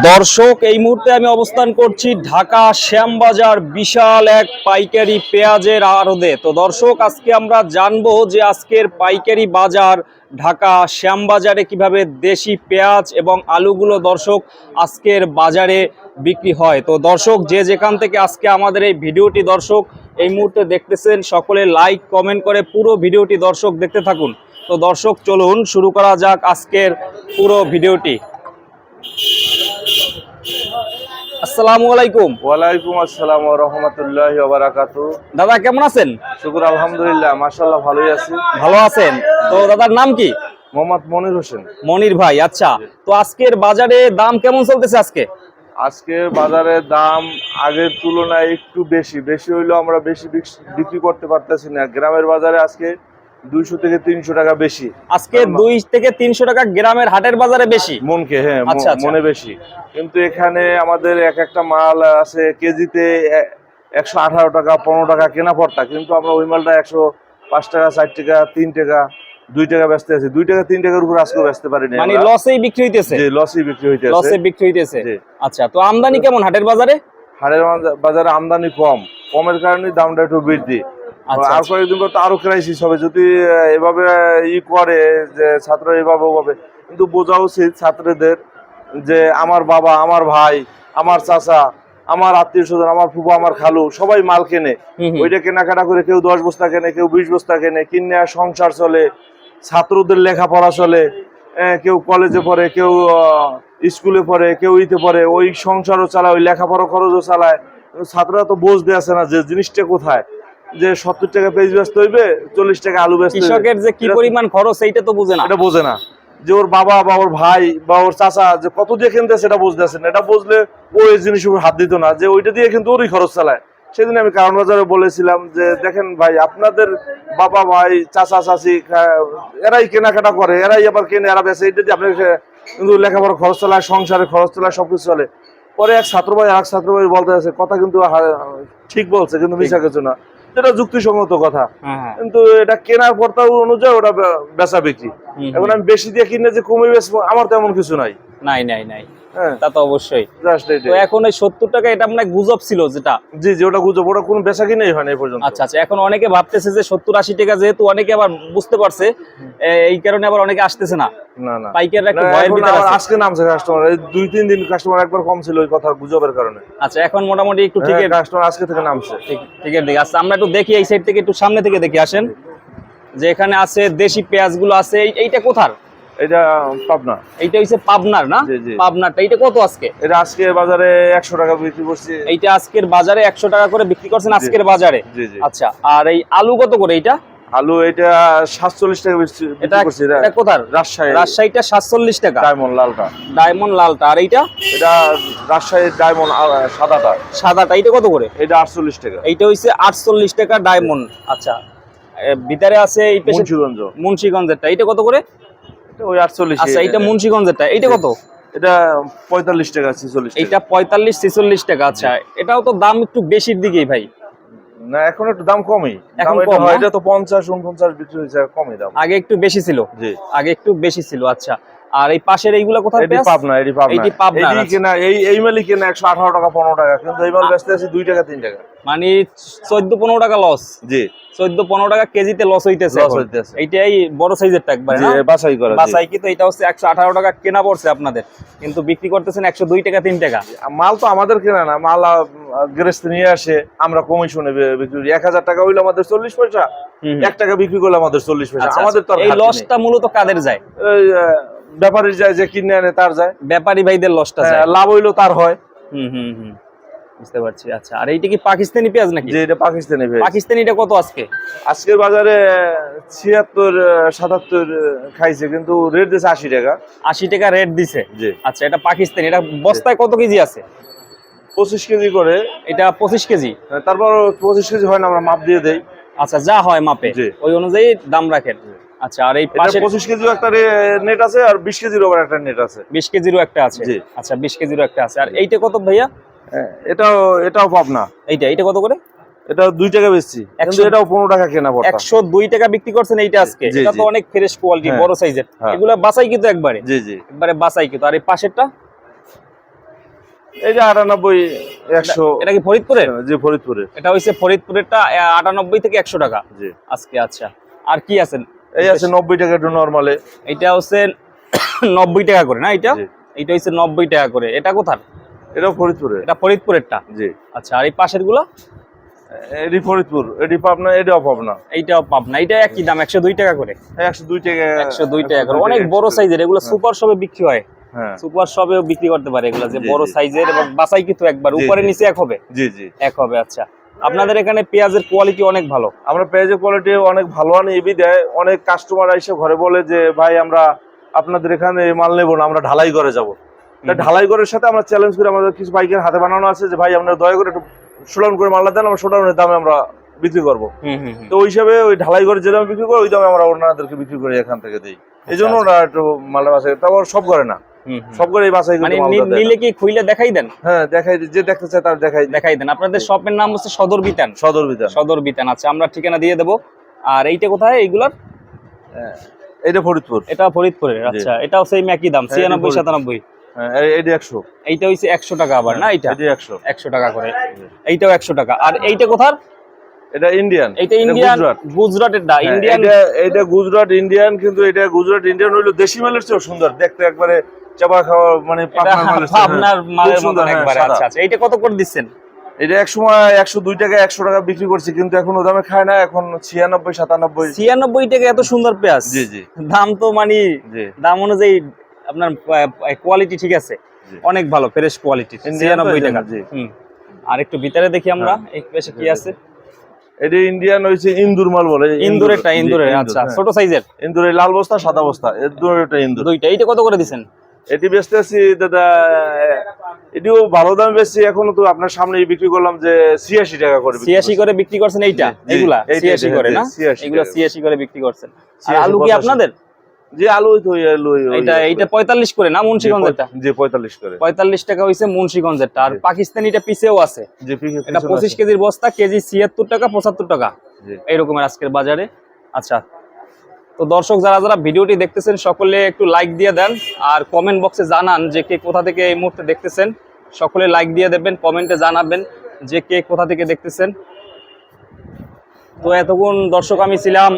দর্শক, এই মুহূর্তে আমি অবস্থান করছি ঢাকা শ্যামবাজার বিশাল এক পাইকারি পেঁয়াজের আড়দে তো দর্শক, আজকে আমরা জানব যে আজকের পাইকারি বাজার ঢাকা শ্যামবাজারে কীভাবে দেশি পেঁয়াজ এবং আলুগুলো দর্শক আজকের বাজারে বিক্রি হয়। তো দর্শক, যে যেখান থেকে আজকে আমাদের এই ভিডিওটি দর্শক এই মুহূর্তে দেখতেছেন, সকলে লাইক, কমেন্ট করে পুরো ভিডিওটি দর্শক দেখতে থাকুন। তো দর্শক, চলুন শুরু করা যাক আজকের পুরো ভিডিওটি। আসসালামু আলাইকুম। ওয়ালাইকুম আসসালাম রহমতুল্লাহ দাদা কেমন আছেন? শুকুর আলহামদুলিল্লাহ মাশাল্লাহ ভালোই আছি। ভালো আছেন? তো দাদার নাম কি? মোহাম্মদ মনির হোসেন। মনির ভাই আচ্ছা। তো আজকের বাজারে দাম কেমন চলতেছে আজকে? আজকে বাজারে দাম আগের তুলনায় একটু বেশি। বেশি হইলেও আমরা বেশি বিক্রি করতে পারতেছি না। গ্রামের বাজারে আজকে দুইশো থেকে তিনশো টাকা বেশি। আজকে দুই থেকে তিনশো টাকা গ্রামের হাটের বাজারে বেশি? মনকে হ্যাঁ আচ্ছা, আচ্ছা। মনে বেশি। কিন্তু এখানে আমাদের এক একটা মাল আছে কেজিতে একশো আঠারো টাকা পনেরো টাকা কেনা পড়তা। কিন্তু আমরা ওই মালটা একশো পাঁচ টাকা ষাট টাকা তিন টাকা দুই টাকা বেচতে আছি। দুই টাকা তিন টাকার উপর আজকে বেচতে পারিনি মানে লসেই বিক্রি হইতেছে? লসই বিক্রি হইতে লসে বিক্রি হইতেছে। আচ্ছা তো আমদানি কেমন হাটের বাজারে? বাজা- বাজারে আমদানি কম। কমের কারণে দামটা একটু বৃদ্ধি। আর। কয়েকদিন পর তো আরও ক্রাইসিস হবে। যদি এভাবে ই করে যে ছাত্র এভাবে হবে কিন্তু বোঝা উচিত ছাত্রদের যে আমার বাবা আমার ভাই আমার চাচা আমার আত্মীয় স্বজন আমার ফুফু আমার খালু সবাই মাল কেনে। ওইটা কেনাকাটা করে কেউ দশ বস্তা কেনে কেউ বিশ বস্তা কেনে কিনে সংসার চলে ছাত্রদের লেখাপড়া চলে কেউ কলেজে পড়ে কেউ স্কুলে পড়ে কেউ ইতে পড়ে ওই সংসারও চালায় ওই লেখাপড়া খরচও চালায়। ছাত্ররা তো বুঝতে আসে না যে জিনিসটা কোথায়। যে সত্তর টাকা পেজ ব্যস্ত হইবে চল্লিশ টাকা আলু ব্যস্ত কৃষকের যে কি পরিমাণ খরচ এইটা তো বুঝে না। এটা বোঝে না। যে ওর বাবা বা ওর ভাই বা ওর চাচা যে কত দিয়ে কিনতে সেটা বুঝতেছে না। এটা বুঝলে ও এই জিনিস উপর হাত দিত না। যে ওইটা দিয়ে কিন্তু ওরই খরচ চালায়। সেদিন আমি কারণ বাজারে বলেছিলাম যে দেখেন ভাই আপনাদের বাবা ভাই চাচা চাচি এরাই কেনাকাটা করে এরাই আবার কেনে এরা বেছে এটা দিয়ে আপনার কিন্তু লেখাপড়া খরচ চালায় সংসারে খরচ চালায় সবকিছু চলে পরে এক ছাত্র ভাই আর এক ছাত্র ভাই বলতে আছে কথা কিন্তু ঠিক বলছে কিন্তু মিশা কিছু না। যেটা যুক্তিসঙ্গত কথা। হ্যাঁ হ্যাঁ। কিন্তু এটা কেনার পর্তা অনুযায়ী ওটা বেচা বিক্রি। এখন আমি বেশি দিয়ে কিনে যে কমে বেচবো আমার তেমন কিছু নাই। নাই নাই নাই। তা তো অবশ্যই। তো এখন সত্তর টাকা এটা মানে গুজব ছিল যেটা। জি জি ওটা গুজব ওটা কোনো বেচা কিনেই হয় না পর্যন্ত। আচ্ছা আচ্ছা এখন অনেকে ভাবতেছে যে সত্তর আশি টাকা যেহেতু অনেকে আবার বুঝতে পারছে এই কারণে আবার অনেকে আসতেছে না। আজকে নামছে কাস্টমার দুই তিন দিন কাস্টমার একবার কম ছিল ওই কথার গুজবের কারণে। আচ্ছা এখন মোটামুটি একটু ঠিকের কাস্টমার আজকে থেকে নামছে। ঠিক- ঠিকের আচ্ছা আমরা একটু দেখি এই সাইড থেকে একটু সামনে থেকে দেখি আসেন। যে এখানে আছে দেশি পেঁয়াজগুলো আছে এইটা কোথার? এটা পাবনা। এইটা হচ্ছে পাবনার না। পাবনারটা। কত আজকে? এটা আজকে বাজারে একশো টাকা বিক্রি করছি। এইটা আজকের বাজারে একশো টাকা করে বিক্রি করছেন আজকের বাজারে? আচ্ছা আর এই আলু কত করে এইটা? আলু এটা সাতচল্লিশ টাকা বিক্রি এটা করছি এটা এটা কোথার? রাজশাহী। রাজশাহীটা সাতচল্লিশ টাকা। ডায়মন্ড লালটা। ডায়মন্ড লালটা। আর এইটা? এটা রাজশাহীর ডায়মন্ড সাদাটা। সাদাটা। এইটা কত করে? এটা আটচল্লিশ টাকা। এইটা হচ্ছে আটচল্লিশ টাকা ডায়মন্ড। আচ্ছা ভিতরে আছে এই পেশে মুন্সিগঞ্জ। মুন্সিগঞ্জেরটা। এইটা কত করে? এটা ওই আটচল্লিশ আচ্ছা এটা মুন্সিগঞ্জেরটা এইটা কত? এটা পঁয়তাল্লিশ টাকা ছেচল্লিশ এটা পঁয়তাল্লিশ ছেচল্লিশ টাকা আচ্ছা। এটাও তো দাম একটু বেশির দিকেই ভাই। না এখন একটু দাম কমই। এখন কম, এটা তো পঞ্চাশ উনপঞ্চাশ বিক্রি হয়েছে কমই দাম। আগে একটু বেশি ছিল। আগে একটু বেশি ছিল আচ্ছা। আর এই পাশের এইগুলা কোথায় এটি? পাবনা এটি পাবনা। এইটি পাবনা, এটি আচ্ছা। কেনা এই এই মালই কেনা একশো আঠারো টাকা পনেরো টাকা কিন্তু এই মাল বেচতে আছি দুই টাকা তিন টাকা। মানে চোদ্দ পনেরো টাকা লস জি। চোদ্দ পনেরো টাকা কেজিতে লস হইতেছে এখন। হইতেছে। এইটাই বড় সাইজের টাক ভাই জি বাছাই করা জি। বাসাই কিন্তু এটা হচ্ছে একশো আঠারো টাকা কেনা পড়ছে আপনাদের। কিন্তু বিক্রি করতেছেন একশো দুই টাকা তিন টাকা। মাল তো আমাদের কেনা না মাল গ্রেস্ট নিয়ে আসে আমরা কমিশনে বিক্রি করি। এক হাজার টাকা হইলে আমাদের চল্লিশ পয়সা। হুম, হুম। এক টাকা বিক্রি করলে আমাদের চল্লিশ পয়সা। আচ্ছা, আমাদের তো এই লসটা মূলত কাদের যায়? ব্যাপারী যায় যে কিনে আনে তার যায়। ব্যাপারী ভাইদের লসটা যায় হ্যাঁ, লাভ হইল তার হয়। হুম হুম হুম। বুঝতে পারছি আচ্ছা। আর এইটা কি পাকিস্তানি পেঁয়াজ নাকি? যে এটা পাকিস্তানি ভেজ পাকিস্তানিটা কত আজকে? আজকের বাজারে ছিয়াত্তর সাতাত্তর খাইছে কিন্তু রেট দিয়েছে আশি টাকা। আশি টাকা রেট দিছে? জি। আচ্ছা এটা পাকিস্তানি এটা বস্তায় কত কেজি আছে? পঁচিশ কেজি করে। এটা পঁচিশ কেজি? তারপর পঁচিশ কেজি হয় না আমরা মাপ দিয়ে দেই। আচ্ছা যা হয় মাপে। ওই অনুযায়ী দাম রাখেন। আচ্ছা আর এই এটা পাশে পঁচিশ কেজিও একটা নেট আছে আর বিশ কেজির ওপর একটা নেট আছে। বিশ কেজিরও একটা আছে। আচ্ছা বিশ কেজিরও একটা আছে। আর এইটা কত ভাইয়া? হ্যাঁ, এটাও এটাও পাবনা এইটা এইটা কত করে? এটা দুই টাকা বেচছি। কিন্তু এটাও পনেরো টাকা কেনা পড়তা একশো দুই টাকা বিক্রি করছেন এইটা আজকে। এটা তো অনেক ফ্রেশ কোয়ালিটি হ্যাঁ। বড় সাইজের হ্যাঁ। এগুলা বাসাই কিন্তু একবারে। জি জি। একবারে বাসাই কিন্তু আর এই পাশেরটা? এই যে আটানব্বই একশো। এটা কি ফরিদপুরের? জি ফরিদপুরে এটা হচ্ছে ফরিদপুরেরটা আটানব্বই থেকে একশো টাকা। জি। আজকে আচ্ছা। আর কি আছেন এই আছে নব্বই টাকা একটু নর্মালে এটা হচ্ছে নব্বই টাকা করে না এটা? এটা হচ্ছে নব্বই টাকা করে। এটা কোথার? এটাও ফরিদপুরে। এটা ফরিদপুরেরটা? জি। আচ্ছা আর এই পাশেরগুলো এটি ফরিদপুর। এটি পাবনা এটাও পাবনা এইটাও পাবনা। এটা একই দাম একশো দুই টাকা করে। একশো দুই টাকা। একশো দুই টাকা করে। অনেক বড় সাইজের। এগুলো সুপার শপে বিক্রি হয়। হ্যাঁ। সুপার শপেও বিক্রি করতে পারে এগুলো যে বড় সাইজের এবং বাসাই কিন্তু একবার। উপরে নিচে এক হবে। জি জি। এক হবে আচ্ছা। আপনাদের এখানে পেঁয়াজের কোয়ালিটি অনেক ভালো। আমরা পেঁয়াজের কোয়ালিটি অনেক ভালো আনি এবি দেয়। অনেক কাস্টমার এসে ঘরে বলে যে ভাই আমরা আপনাদের এখানে মাল নেব না আমরা ঢালাই করে যাব। ঢালাই করার সাথে আমরা চ্যালেঞ্জ করে আমাদের কিছু বাইকের হাতে বানানো আছে যে ভাই আপনারা দয়া করে একটু সোলান করে মালটা দেন আমরা সোলানের দামে আমরা বিক্রি করব। তো ওই হিসাবে ওই ঢালাই করে যে দামে বিক্রি করি ওই দামে আমরা ওনাদেরকে বিক্রি করি এখান থেকে দিই। এই জন্য আচ্ছা, ওরা একটু মালটা বাসায় তারপর সব করে না। হুম, হুম। সব করে এই বাসায় মানে। নিলে কি খুইলে দেখাই দেন? হ্যাঁ দেখাই যে দেখতে চায় তার দেখাই দেখাই দেন। আপনাদের শপের নাম হচ্ছে সদর বিতান। সদর বিধান সদর বিতান আচ্ছা আমরা ঠিকানা দিয়ে দেবো। আর এইটা কোথায়? এইগুলার? এইটা ফরিদপুর। এটা ফরিদপুরের আচ্ছা এটাও সেই একই দাম হ্যাঁ, ছিয়ানব্বই সাতানব্বই। হ্যাঁ এইটা একশো। টাকা আবার না এইটা? একশো। টাকা করে। এইটাও একশো টাকা। আর এইটা কোথার? এটা ইন্ডিয়ান ইন্ডিয়ান গুজরাট গুজরাটের হ্যাঁ, ইন্ডিয়ান এটা এটা গুজরাট ইন্ডিয়ান কিন্তু এটা গুজরাট ইন্ডিয়ান হইল দেশি মালের চেয়েও সুন্দর। দেখতে একবারে চাপা খাওয়া মানে এটা আপনার। মালের হ্যাঁ, একবারে আচ্ছা আচ্ছা এইটা কত করে দিচ্ছেন? এটা এক সময় একশো দুই টাকা একশো টাকা বিক্রি করছি কিন্তু এখন ও দামে খায় না এখন ছিয়ানব্বই সাতানব্বই। ছিয়ানব্বই টাকা এত সুন্দর পেঁয়াজ। জি জি। দাম তো মানে দাম অনুযায়ী আপনার কোয়ালিটি ঠিক আছে। অনেক ভালো ফ্রেশ কোয়ালিটি ছিয়ানব্বই টাকা। জি। আর একটু ভিতরে দেখি আমরা হ্যাঁ। এই পেশে কি। আছে? এটা ইন্ডিয়ান হয়েছে ইন্দুর মাল বলে ইন্দুরেরটা ইন্দুরের ইন্দুর, আচ্ছা হ্যাঁ। ছোট সাইজের ইন্দুরের লাল বস্তা সাদা বস্তা দুটো ইন্দুর। দুইটা এইটা কত করে দিছেন? এটি বেচতে আছি দাদা এটিও ভালো দামে বেচছি এখনও তো আপনার সামনে বিক্রি করলাম যে ছিয়াশি টাকা করে ছিয়াশি। করে বিক্রি করছেন এইটা এগুলা ছিয়াশি করে না 86 এগুলা। ছিয়াশি করে বিক্রি করছেন আর আলু কি আপনাদের জি আলু তো এইটা এইটা পঁয়তাল্লিশ করে না মুন্সিগঞ্জেরটা জি পঁয়তাল্লিশ করে পঁয়তাল্লিশ টাকা হইছে মুন্সিগঞ্জেরটা আর। পাকিস্তানিটা পিছেও আছে জি এটা পিছনে পঁচিশ আছে। কেজির বস্তা কেজি ছিয়াত্তর টাকা পঁচাত্তর টাকা জি। এইরকমের আজকের বাজারে আচ্ছা তো দর্শক, যারা যারা ভিডিওটি দেখতেছেন, সকলে একটু লাইক দিয়ে দেন আর কমেন্ট বক্সে জানান যে কে কোথা থেকে এই মুহূর্তে দেখতেছেন। সকলে লাইক দিয়ে দেবেন কমেন্টে জানাবেন যে কে কোথা থেকে দেখতেছেন। তো এতক্ষণ দর্শক, আমি ছিলাম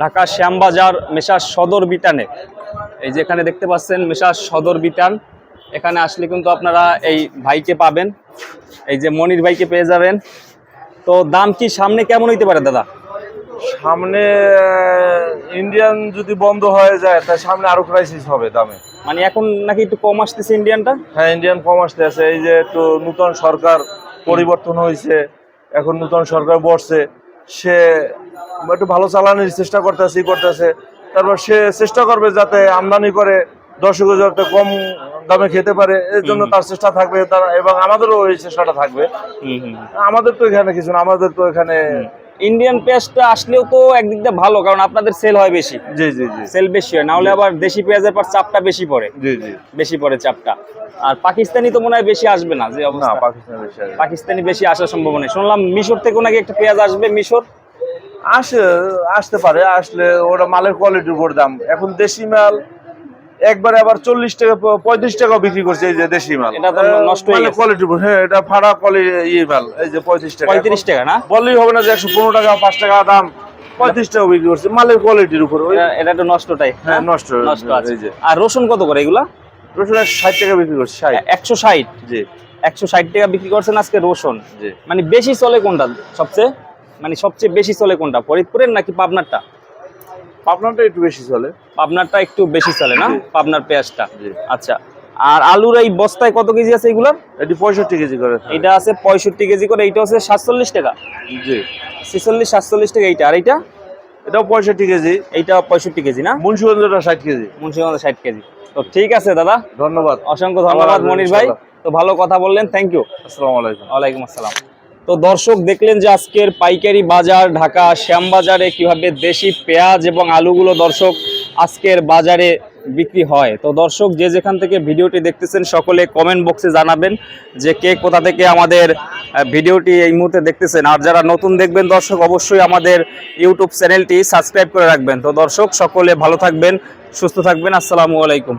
ঢাকা শ্যামবাজার মেশার সদর বিটানে। এই যে এখানে দেখতে পাচ্ছেন মেশার সদর বিটান। এখানে আসলে কিন্তু আপনারা এই ভাইকে পাবেন। এই যে মনির ভাইকে পেয়ে যাবেন। তো দাম কি সামনে কেমন হইতে পারে, দাদা? সামনে ইন্ডিয়ান যদি বন্ধ হয়ে যায় তাহলে সামনে আরও ক্রাইসিস হবে দামে। মানে এখন নাকি একটু কম আসতেছে ইন্ডিয়ানটা হ্যাঁ ইন্ডিয়ান কম আসতে আছে এই যে একটু নূতন সরকার পরিবর্তন হয়েছে এখন নূতন সরকার বসছে সে একটু ভালো চালানোর চেষ্টা করতেছে করতেছে। তারপর সে চেষ্টা করবে যাতে আমদানি করে দর্শক যাতে কম দামে খেতে পারে এর জন্য তার চেষ্টা থাকবে তার এবং আমাদেরও এই চেষ্টাটা থাকবে। আমাদের তো এখানে কিছু না আমাদের তো এখানে ইন্ডিয়ান পেঁয়াজটা আসলেও তো একদিক দিয়ে ভালো কারণ আপনাদের সেল হয় বেশি। জি জি জি। সেল বেশি হয় নাহলে আবার দেশি পেঁয়াজের পর চাপটা বেশি পড়ে। জি জি। বেশি পড়ে চাপটা। আর পাকিস্তানি তো মনে হয় বেশি আসবে না যে অবস্থা। পাকিস্তানের বেশি আসবে। পাকিস্তানি বেশি আসার সম্ভাবনা নেই। শুনলাম মিশর থেকেও নাকি একটা পেঁয়াজ আসবে মিশর? আসে আসতে পারে আসলে ওটা মালের কোয়ালিটির উপর দাম। এখন দেশি মাল একবারে আবার চল্লিশ টাকা পঁয়ত্রিশ টাকা বিক্রি করছে এই যে দেশি মাল। এটা নষ্ট হয়ে। হ্যাঁ এটা ফাড়া কোয়ালিটি ইয়ে মাল এই যে পঁয়ত্রিশ টাকা। পঁয়ত্রিশ টাকা না? বললেই হবে না যে একশো পনেরো টাকা পাঁচ টাকা দাম। পঁয়ত্রিশ টাকা বিক্রি করছে মালের কোয়ালিটির উপর। এটা- নষ্টটাই হ্যাঁ নষ্ট নষ্ট আছে। আর রসুন কত করে এগুলা? রসুন ষাট টাকা বিক্রি করছে ষাট। একশো ষাট? জি। একশো ষাট টাকা বিক্রি করছেন আজকে রসুন। মানে বেশি চলে কোনটা সবচেয়ে? মানে সবচেয়ে বেশি চলে কোনটা? ফরিদপুরের নাকি পাবনারটা? পাবনাটা একটু বেশি চলে। পাবনারটা একটু বেশি চলে না? পাবনার পেঁয়াজটা। আচ্ছা আর আলুর এই বস্তায় কত কেজি আছে এগুলোর? এটি পঁয়ষট্টি কেজি করে। এটা আছে পঁয়ষট্টি কেজি করে এইটা হচ্ছে সাতচল্লিশ টাকা। জি। ছেচল্লিশ সাতচল্লিশ টাকা এইটা। আর এইটা? এটাও পঁয়ষট্টি কেজি। এইটা পঁয়ষট্টি কেজি না? মুন্সিগঞ্জটা ষাট কেজি। মুন্সিগঞ্জ ষাট কেজি। তো ঠিক আছে দাদা। ধন্যবাদ। অসংখ্য ধন্যবাদ মনির ভাই। তো ভালো কথা বললেন থ্যাংক ইউ আসসালামু আলাইকুম। ওয়ালাইকুম আসসালাম। তো দর্শক দেখলেন যে আজকের পাইকারি বাজার ঢাকা শ্যামবাজারে কীভাবে দেশি পেঁয়াজ এবং আলুগুলো দর্শক আজকের বাজারে বিক্রি হয়। তো দর্শক যে যেখান থেকে ভিডিওটি দেখতেছেন সকলে কমেন্ট বক্সে জানাবেন যে কে কোথা থেকে আমাদের ভিডিওটি এই মুহূর্তে দেখতেছেন। আর যারা নতুন দেখবেন দর্শক অবশ্যই আমাদের ইউটিউব চ্যানেলটি সাবস্ক্রাইব করে রাখবেন। তো দর্শক সকলে ভালো থাকবেন, সুস্থ থাকবেন। আসসালামু আলাইকুম।